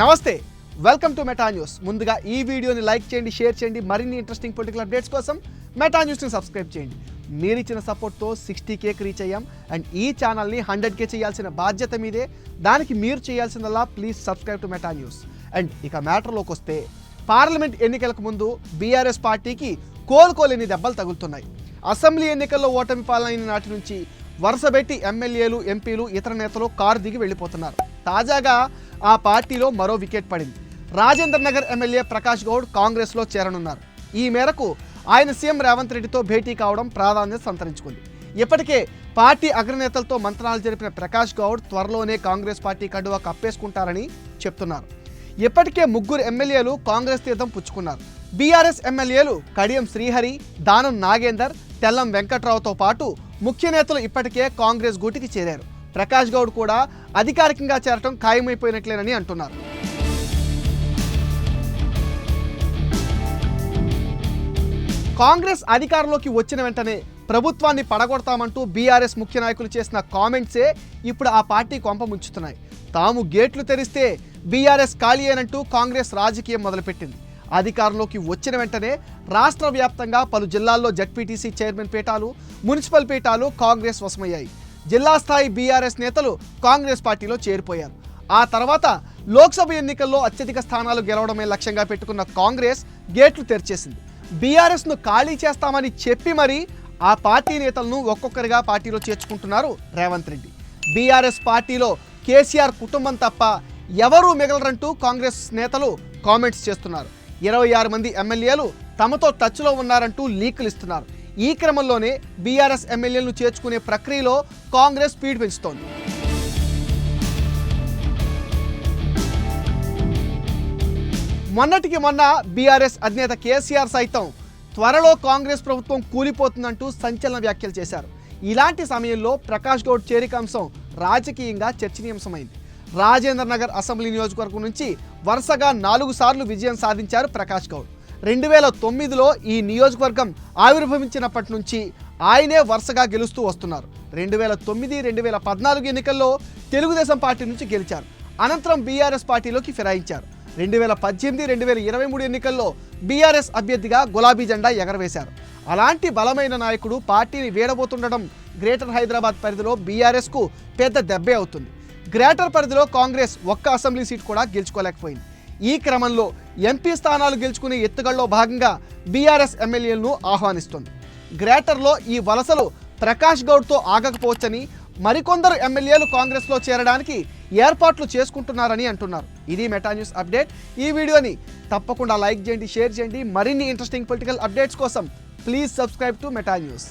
నమస్తే welcome to Meta news ముందుగా ఈ వీడియోని లైక్ చేయండి షేర్ చేయండి మరిన్ని ఇంట్రెస్టింగ్ పొలిటికల్ అప్డేట్స్ కోసం మెటా న్యూస్ని సబ్స్క్రైబ్ చేయండి. మీరు ఇచ్చిన సపోర్ట్తో సిక్స్టీ కేకి రీచ్ అయ్యాం అండ్ ఈ ఛానల్ని హండ్రెడ్ కే చేయాల్సిన బాధ్యత మీదే. దానికి మీరు చేయాల్సిందల్లా please subscribe to Meta News and ఇక మ్యాటర్లోకి వస్తే పార్లమెంట్ ఎన్నికలకు ముందు బీఆర్ఎస్ పార్టీకి కోలుకోలేని దెబ్బలు తగులుతున్నాయి. అసెంబ్లీ ఎన్నికల్లో ఓటమి పాలైన నాటి నుంచి వరుసబెట్టి ఎమ్మెల్యేలు ఎంపీలు ఇతర నేతలు కారు దిగి వెళ్ళిపోతున్నారు. తాజాగా ఆ పార్టీలో మరో వికెట్ పడింది. రాజేంద్ర నగర్ ఎమ్మెల్యే ప్రకాష్ గౌడ్ కాంగ్రెస్లో చేరనున్నారు. ఈ మేరకు ఆయన సీఎం రేవంత్ రెడ్డితో భేటీ కావడం ప్రాధాన్యత సంతరించుకుంది. ఇప్పటికే పార్టీ అగ్రనేతలతో మంత్రాలు జరిపిన ప్రకాష్ గౌడ్ త్వరలోనే కాంగ్రెస్ పార్టీ కండువా కప్పేసుకుంటారని చెప్తున్నారు. ఇప్పటికే ముగ్గురు ఎమ్మెల్యేలు కాంగ్రెస్ తీర్థం పుచ్చుకున్నారు. బీఆర్ఎస్ ఎమ్మెల్యేలు కడియం శ్రీహరి దానం నాగేందర్ తెల్లం వెంకట్రావుతో పాటు ముఖ్య నేతలు ఇప్పటికే కాంగ్రెస్ గూటికి చేరారు. ప్రకాష్ గౌడ్ కూడా అధికారికంగా చేరటం ఖాయమైపోయినట్లేనని అంటున్నారు. కాంగ్రెస్ అధికారంలోకి వచ్చిన వెంటనే ప్రభుత్వాన్ని పడగొడతామంటూ బీఆర్ఎస్ ముఖ్య నాయకులు చేసిన కామెంట్సే ఇప్పుడు ఆ పార్టీ కొంప ముంచుతున్నాయి. తాము గేట్లు తెరిస్తే బీఆర్ఎస్ ఖాళీ అయినంటూ కాంగ్రెస్ రాజకీయం మొదలుపెట్టింది. అధికారంలోకి వచ్చిన వెంటనే రాష్ట్ర వ్యాప్తంగా పలు జిల్లాల్లో జడ్పీటీసీ చైర్మన్ పీఠాలు మున్సిపల్ పీఠాలు కాంగ్రెస్ వశమయ్యాయి. జిల్లా స్థాయి బీఆర్ఎస్ నేతలు కాంగ్రెస్ పార్టీలో చేరిపోయారు. ఆ తర్వాత లోక్సభ ఎన్నికల్లో అత్యధిక స్థానాలు గెలవడమే లక్ష్యంగా పెట్టుకున్న కాంగ్రెస్ గేట్లు తెరిచేసింది. బీఆర్ఎస్ను ఖాళీ చేస్తామని చెప్పి మరీ ఆ పార్టీ నేతలను ఒక్కొక్కరిగా పార్టీలో చేర్చుకుంటున్నారు రేవంత్ రెడ్డి. బీఆర్ఎస్ పార్టీలో కేసీఆర్ కుటుంబం తప్ప ఎవరూ మిగలరంటూ కాంగ్రెస్ నేతలు కామెంట్స్ చేస్తున్నారు. ఇరవై ఆరు మంది ఎమ్మెల్యేలు తమతో టచ్లో ఉన్నారంటూ లీకులు ఇస్తున్నారు. ఈ క్రమంలోనే బీఆర్ఎస్ ఎమ్మెల్యేలను చేర్చుకునే ప్రక్రియలో కాంగ్రెస్ స్పీడ్ పెంచుతోంది. మొన్నటికి మొన్న బీఆర్ఎస్ అధినేత కేసీఆర్ సైతం త్వరలో కాంగ్రెస్ ప్రభుత్వం కూలిపోతుందంటూ సంచలన వ్యాఖ్యలు చేశారు. ఇలాంటి సమయంలో ప్రకాష్ గౌడ్ చేరిక అంశం రాజకీయంగా చర్చనీయాంశమైంది. రాజేంద్ర నగర్ అసెంబ్లీ నియోజకవర్గం నుంచి వరుసగా నాలుగు సార్లు విజయం సాధించారు ప్రకాష్ గౌడ్. రెండు వేల తొమ్మిదిలో ఈ నియోజకవర్గం ఆవిర్భవించినప్పటి నుంచి ఆయనే వరుసగా గెలుస్తూ వస్తున్నారు. రెండు వేల తొమ్మిది రెండు వేల పద్నాలుగు ఎన్నికల్లో తెలుగుదేశం పార్టీ నుంచి గెలిచారు. అనంతరం బీఆర్ఎస్ పార్టీలోకి ఫిరాయించారు. రెండు వేల పద్దెనిమిది రెండు వేల ఇరవై మూడు ఎన్నికల్లో బీఆర్ఎస్ అభ్యర్థిగా గులాబీ జెండా ఎగరవేశారు. అలాంటి బలమైన నాయకుడు పార్టీని వీడబోతుండడం గ్రేటర్ హైదరాబాద్ పరిధిలో బీఆర్ఎస్కు పెద్ద దెబ్బే అవుతుంది. గ్రేటర్ పరిధిలో కాంగ్రెస్ ఒక్క అసెంబ్లీ సీట్ కూడా గెలుచుకోలేకపోయింది. ఈ క్రమంలో ఎంపీ స్థానాలు గెలుచుకునే ఎత్తుగడలో భాగంగా బీఆర్ఎస్ ఎమ్మెల్యేలను ఆహ్వానిస్తోంది. గ్రేటర్లో ఈ వలసలు ప్రకాష్ గౌడ్తో ఆగకపోవచ్చని మరికొందరు ఎమ్మెల్యేలు కాంగ్రెస్లో చేరడానికి ఏర్పాట్లు చేసుకుంటున్నారని అంటున్నారు. ఇది మెటా న్యూస్ అప్డేట్. ఈ వీడియోని తప్పకుండా లైక్ చేయండి షేర్ చేయండి. మరిన్ని ఇంట్రెస్టింగ్ పొలిటికల్ అప్డేట్స్ కోసం please subscribe to Meta News.